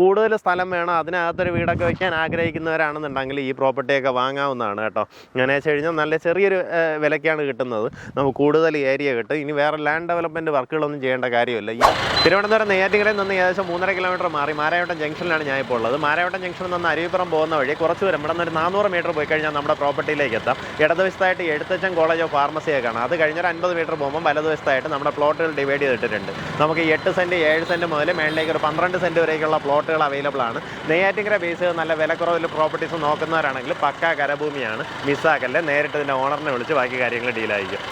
കൂടുതൽ സ്ഥലം വേണം അതിനകത്തൊരു വീടൊക്കെ വെക്കാൻ ആഗ്രഹിക്കുന്നവരാണെന്നുണ്ടെങ്കിൽ ഈ പ്രോപ്പർട്ടിയൊക്കെ വാങ്ങാവുന്നതാണ് കേട്ടോ. അങ്ങനെ വെച്ച് കഴിഞ്ഞാൽ നല്ല ചെറിയൊരു വിലയ്ക്കാണ് കിട്ടുന്നത്. നമുക്ക് കൂടുതൽ ഏരിയ കിട്ടും. ഇനി വേറെ ലാൻഡ് ഡെവലപ്മെന്റ് വർക്കുകളൊന്നും ചെയ്യേണ്ട കാര്യമില്ല. ഈ തിരുവനന്തപുരം നെയ്യാറ്റിങ്കരയിൽ നിന്ന് ഏകദേശം മൂന്നര കിലോമീറ്റർ മാറി. മാരായോട്ടം ജംഗ്ഷനിലാണ് ഞാൻ ഇപ്പോൾ ഉള്ളത്. മാരായോട്ടം ജംഗ്ഷനിൽ നിന്ന് അരുവിപ്പുറം പോകുന്ന വഴി കുറച്ച് ദൂരം ഇവിടെ നിന്ന് ഒരു നാനൂറ് മീറ്റർ പോയി കഴിഞ്ഞാൽ നമ്മുടെ പ്രോപ്പർട്ടിയിലേക്ക് എത്താം. ഇടതുവശത്തായിട്ട് എഴുത്തച്ഛൻ കോളേജ് ഓഫ് ഫാർമസിയെ കാണാം. അത് കഴിഞ്ഞൊരു അൻപത് മീറ്റർ പോകുമ്പോൾ വലതുവശത്തായിട്ട് നമ്മുടെ പ്ലോട്ടുകൾ ഡിവൈഡ് ചെയ്തിട്ടുണ്ട് നമുക്ക് എട്ട് സെന്റ് ഏഴ് സെന്റ് മുതൽ മേളിലേക്ക് ഒരു പന്ത്രണ്ട് സെന്റ് വരെയൊക്കെയുള്ള പ്ലോട്ടുകൾ അവൈലബിൾ ആണ്. നെയ്യാറ്റിങ്കര ബേസ് നല്ല വിലക്കുറവിൽ പ്രോപ്പർട്ടീസ് നോക്കുന്നവരാണെങ്കിൽ പക്ക കരഭൂമിയാണ്. മിസ്സാക്കല്ലേ നേരിട്ട് ഇതിന്റെ ഓണറിനെ വിളിച്ച് ബാക്കി കാര്യങ്ങൾ ഡീലായിരിക്കും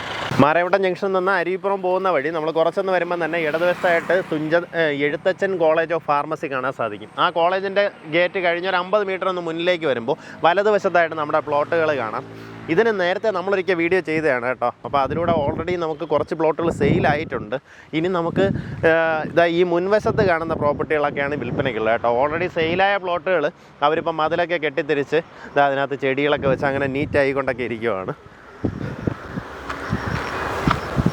മാരവട്ടം ജംഗ്ഷനിൽ നിന്ന് അരിപ്പുറം പോകുന്ന വഴി നമ്മൾ കുറച്ചൊന്ന് വരുമ്പോൾ തന്നെ ഇടതുവശത്തായിട്ട് Thuncha Ezhuthachan college of pharmacy കാണാൻ സാധിക്കും. ആ കോളേജിന്റെ ഗേറ്റ് കഴിഞ്ഞ ഒരു അമ്പത് മീറ്റർ ഒന്ന് മുന്നിലേക്ക് വരുമ്പോൾ വലതുവശത്തായിട്ട് നമ്മുടെ പ്ലോട്ടുകൾ കാണാം. ഇതിന് നേരത്തെ നമ്മളൊരിക്കൽ വീഡിയോ ചെയ്തതാണ് കേട്ടോ. അപ്പോൾ അതിലൂടെ ഓൾറെഡി നമുക്ക് കുറച്ച് പ്ലോട്ടുകൾ സെയിലായിട്ടുണ്ട് ഇനി നമുക്ക് ഇതാ ഈ മുൻവശത്ത് കാണുന്ന പ്രോപ്പർട്ടികളൊക്കെയാണ് വിൽപ്പനയ്ക്കുള്ളത് കേട്ടോ. ഓൾറെഡി സെയിലായ പ്ലോട്ടുകൾ അവരിപ്പോൾ മതിലൊക്കെ കെട്ടിത്തിരിച്ച് ഇതാ അതിനകത്ത് ചെടികളൊക്കെ വെച്ച് അങ്ങനെ നീറ്റ് ആയിക്കൊണ്ടൊക്കെ ഇരിക്കുവാണ്.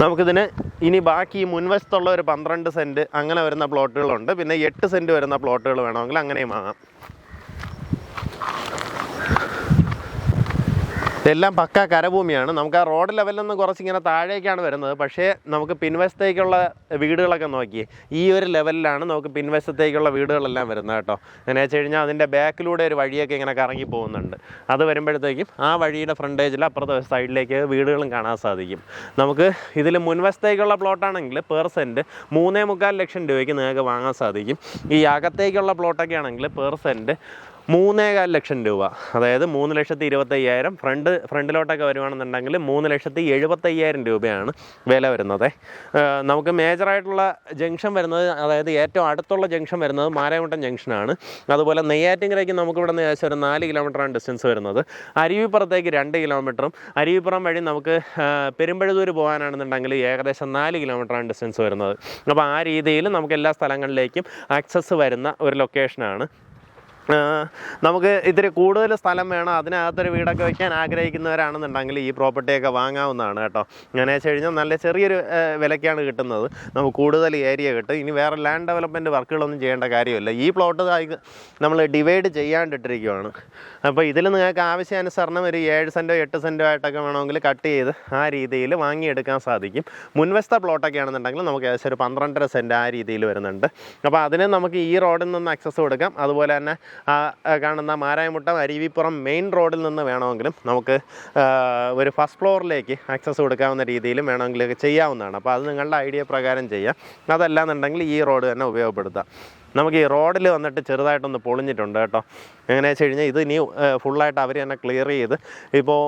നമുക്കിതിന് ഇനി ബാക്കി മുൻവശത്തുള്ള ഒരു പന്ത്രണ്ട് സെന്റ് അങ്ങനെ വരുന്ന പ്ലോട്ടുകളുണ്ട്. പിന്നെ എട്ട് സെന്റ് വരുന്ന പ്ലോട്ടുകൾ വേണമെങ്കിൽ അങ്ങനെയും വാങ്ങാം. ഇതെല്ലാം പക്ക കരഭൂമിയാണ്. നമുക്ക് ആ റോഡ് ലെവലിൽ നിന്ന് കുറച്ച് ഇങ്ങനെ താഴേക്കാണ് വരുന്നത്. പക്ഷേ നമുക്ക് പിൻവശത്തേക്കുള്ള വീടുകളൊക്കെ നോക്കി. ഈ ഒരു ലെവലിലാണ് നമുക്ക് പിൻവശത്തേക്കുള്ള വീടുകളെല്ലാം വരുന്നത് കേട്ടോ. എന്നു വെച്ച് കഴിഞ്ഞാൽ അതിന്റെ ബാക്കിലൂടെ ഒരു വഴിയൊക്കെ ഇങ്ങനെ കറങ്ങി പോകുന്നുണ്ട്. അത് വരുമ്പോഴത്തേക്കും ആ വഴിയുടെ ഫ്രണ്ടേജിൽ അപ്പുറത്തെ സൈഡിലേക്ക് വീടുകളും കാണാൻ സാധിക്കും. നമുക്ക് ഇതിൽ മുൻവശത്തേക്കുള്ള പ്ലോട്ടാണെങ്കിൽ പെർ സെന്റ് മൂന്നേ മുക്കാൽ ലക്ഷം രൂപയ്ക്ക് നിങ്ങൾക്ക് വാങ്ങാൻ സാധിക്കും. ഈ അകത്തേക്കുള്ള പ്ലോട്ടൊക്കെ ആണെങ്കിൽ പെർ സെന്റ് മൂന്നേകാൽ ലക്ഷം രൂപ. അതായത് മൂന്ന് ലക്ഷത്തി ഇരുപത്തയ്യായിരം ഫ്രണ്ട് ഫ്രണ്ടിലോട്ടൊക്കെ വരുവാണെന്നുണ്ടെങ്കിൽ മൂന്ന് ലക്ഷത്തി എഴുപത്തയ്യായിരം രൂപയാണ് വില വരുന്നത്. നമുക്ക് മേജറായിട്ടുള്ള ജംഗ്ഷൻ വരുന്നത് അതായത് ഏറ്റവും അടുത്തുള്ള ജംഗ്ഷൻ വരുന്നത് മാരാമുട്ടം ജംഗ്ഷനാണ്. അതുപോലെ നെയ്യാറ്റിങ്കരയ്ക്ക് നമുക്ക് ഇവിടെ നിന്ന് ഏകദേശം ഒരു നാല് കിലോമീറ്ററാണ് ഡിസ്റ്റൻസ് വരുന്നത്. അരുവിപ്പുറത്തേക്ക് രണ്ട് കിലോമീറ്ററും. അരുവിപ്പുറം വഴി നമുക്ക് പെരുമ്പഴുതൂര് പോകാനാണെന്നുണ്ടെങ്കിൽ ഏകദേശം നാല് കിലോമീറ്ററാണ് ഡിസ്റ്റൻസ് വരുന്നത്. അപ്പോൾ ആ രീതിയിൽ നമുക്ക് എല്ലാ സ്ഥലങ്ങളിലേക്കും ആക്സസ് വരുന്ന ഒരു ലൊക്കേഷനാണ് നമുക്ക് ഇത്തിരി കൂടുതൽ സ്ഥലം വേണം. അതിനകത്തൊരു വീടൊക്കെ വയ്ക്കാൻ ആഗ്രഹിക്കുന്നവരാണെന്നുണ്ടെങ്കിൽ ഈ പ്രോപ്പർട്ടിയൊക്കെ വാങ്ങാവുന്നതാണ് കേട്ടോ. അങ്ങനെ വെച്ച് കഴിഞ്ഞാൽ നല്ല ചെറിയൊരു വിലയ്ക്കാണ് കിട്ടുന്നത്. നമുക്ക് കൂടുതൽ ഏരിയ കിട്ടും. ഇനി വേറെ ലാൻഡ് ഡെവലപ്മെന്റ് വർക്കുകളൊന്നും ചെയ്യേണ്ട കാര്യമില്ല. ഈ പ്ലോട്ട് നമ്മൾ ഡിവൈഡ് ചെയ്യാണ്ടിട്ടിരിക്കുവാണ്. അപ്പോൾ ഇതിൽ നിങ്ങൾക്ക് ആവശ്യാനുസരണം ഒരു ഏഴ് സെന്റോ എട്ട് സെന്റോ ആയിട്ടൊക്കെ വേണമെങ്കിൽ കട്ട് ചെയ്ത് ആ രീതിയിൽ വാങ്ങിയെടുക്കാൻ സാധിക്കും. മുൻവശത്തെ പ്ലോട്ടൊക്കെ ആണെന്നുണ്ടെങ്കിൽ നമുക്ക് ഏകദേശം ഒരു പന്ത്രണ്ടര സെന്റ് ആ രീതിയിൽ വരുന്നുണ്ട്. അപ്പോൾ അതിന് നമുക്ക് ഈ റോഡിൽ നിന്ന് അക്സസ് കൊടുക്കാം. അതുപോലെ തന്നെ കാണുന്ന മാരായമുട്ടം അരുവിപ്പുറം മെയിൻ റോഡിൽ നിന്ന് വേണമെങ്കിലും നമുക്ക് ഒരു ഫസ്റ്റ് ഫ്ലോറിലേക്ക് ആക്സസ് കൊടുക്കാവുന്ന രീതിയിലും വേണമെങ്കിലൊക്കെ ചെയ്യാവുന്നതാണ്. അപ്പോൾ അത് നിങ്ങളുടെ ഐഡിയ പ്രകാരം ചെയ്യാം. അതല്ലാന്നുണ്ടെങ്കിൽ ഈ റോഡ് തന്നെ ഉപയോഗപ്പെടുത്താം. നമുക്ക് ഈ റോഡിൽ വന്നിട്ട് ചെറുതായിട്ടൊന്ന് പൊളിഞ്ഞിട്ടുണ്ട് കേട്ടോ. എങ്ങനെയാ വെച്ച് കഴിഞ്ഞാൽ ഇത് ഇനി ഫുള്ളായിട്ട് അവർ തന്നെ ക്ലിയർ ചെയ്ത് ഇപ്പോൾ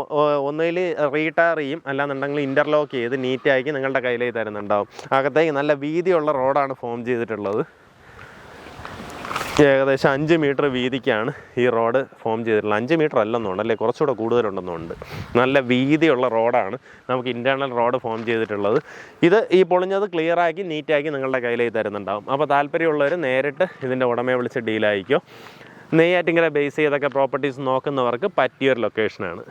ഒന്നുകിൽ റീടയർ ചെയ്യും അല്ലാന്നുണ്ടെങ്കിൽ ഇന്റർലോക്ക് ചെയ്ത് നീറ്റാക്കി നിങ്ങളുടെ കയ്യിലേക്ക് തരുന്നുണ്ടാവും. അകത്തേക്ക് നല്ല വീതിയുള്ള റോഡാണ് ഫോം ചെയ്തിട്ടുള്ളത്. ഏകദേശം അഞ്ച് മീറ്റർ വീതിക്കാണ് ഈ റോഡ് ഫോം ചെയ്തിട്ടുള്ളത്. അഞ്ച് മീറ്റർ അല്ലെന്നുണ്ട് അല്ലേ? കുറച്ചുകൂടെ കൂടുതലുണ്ടെന്നുണ്ട്. നല്ല വീതിയുള്ള റോഡാണ് നമുക്ക് ഇന്റേർണൽ റോഡ് ഫോം ചെയ്തിട്ടുള്ളത്. ഇത് ഈ പൊളിഞ്ഞത് ക്ലിയറാക്കി നീറ്റാക്കി നിങ്ങളുടെ കയ്യിലേക്ക് തരുന്നുണ്ടാവും. അപ്പോൾ താല്പര്യമുള്ളവർ നേരിട്ട് ഇതിന്റെ ഉടമയെ വിളിച്ച് ഡീലായിക്കോ നെയ്യാറ്റിങ്കര ബേസ് ചെയ്തൊക്കെ പ്രോപ്പർട്ടീസ് നോക്കുന്നവർക്ക് പറ്റിയൊരു ലൊക്കേഷനാണ്